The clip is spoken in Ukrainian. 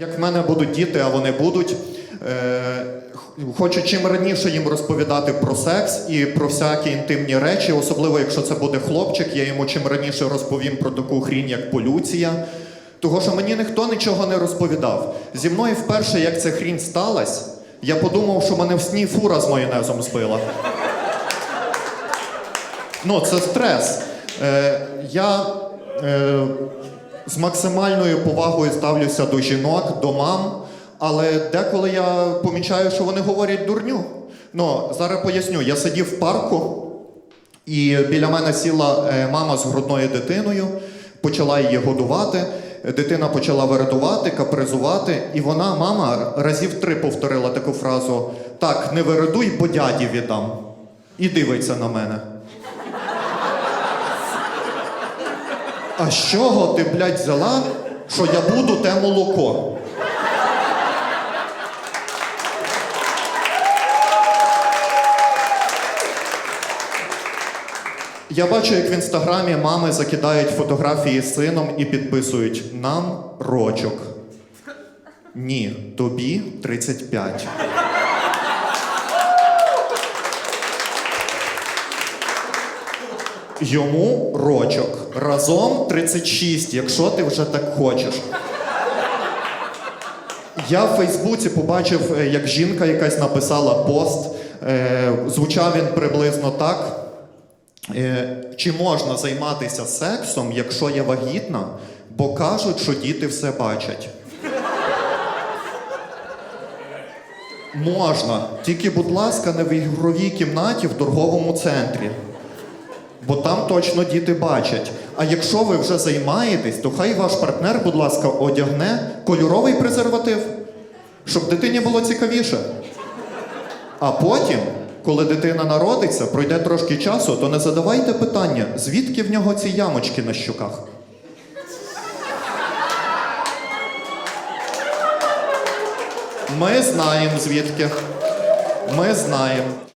Як в мене будуть діти, а вони будуть. Е, хочу чим раніше їм розповідати про секс і про всякі інтимні речі, особливо якщо це буде хлопчик, я йому чим раніше розповім про таку хрінь, як полюція. Того, що мені ніхто нічого не розповідав. Зі мною вперше, як ця хрінь сталася, я подумав, що мене в сні фура з майонезом збила. Ну, це стрес. Е, я е, з максимальною повагою ставлюся до жінок, до мам, але деколи я помічаю, що вони говорять дурню. Ну, зараз поясню, я сидів в парку, і біля мене сіла е, мама з грудною дитиною, почала її годувати. Дитина почала вирадувати, капризувати, і вона, мама, разів три повторила таку фразу: так, не вирадуй, бо дяді віддам. І дивиться на мене. А з чого ти, блядь, взяла, що я буду те молоко? Я бачу, як в інстаграмі мами закидають фотографії з сином і підписують нам рочок. Ні, тобі 35. Йому рочок. Разом 36, якщо ти вже так хочеш. Я в Фейсбуці побачив, е, як жінка якась написала пост. Е, звучав він приблизно так. Е, чи можна займатися сексом, якщо я вагітна, бо кажуть, що діти все бачать. Можна. Тільки, будь ласка, не в ігровій кімнаті в торговому центрі. Бо там точно діти бачать. А якщо ви вже займаєтесь, то хай ваш партнер, будь ласка, одягне кольоровий презерватив, щоб дитині було цікавіше. А потім, коли дитина народиться, пройде трошки часу, то не задавайте питання, звідки в нього ці ямочки на щоках. Ми знаємо звідки. Ми знаємо.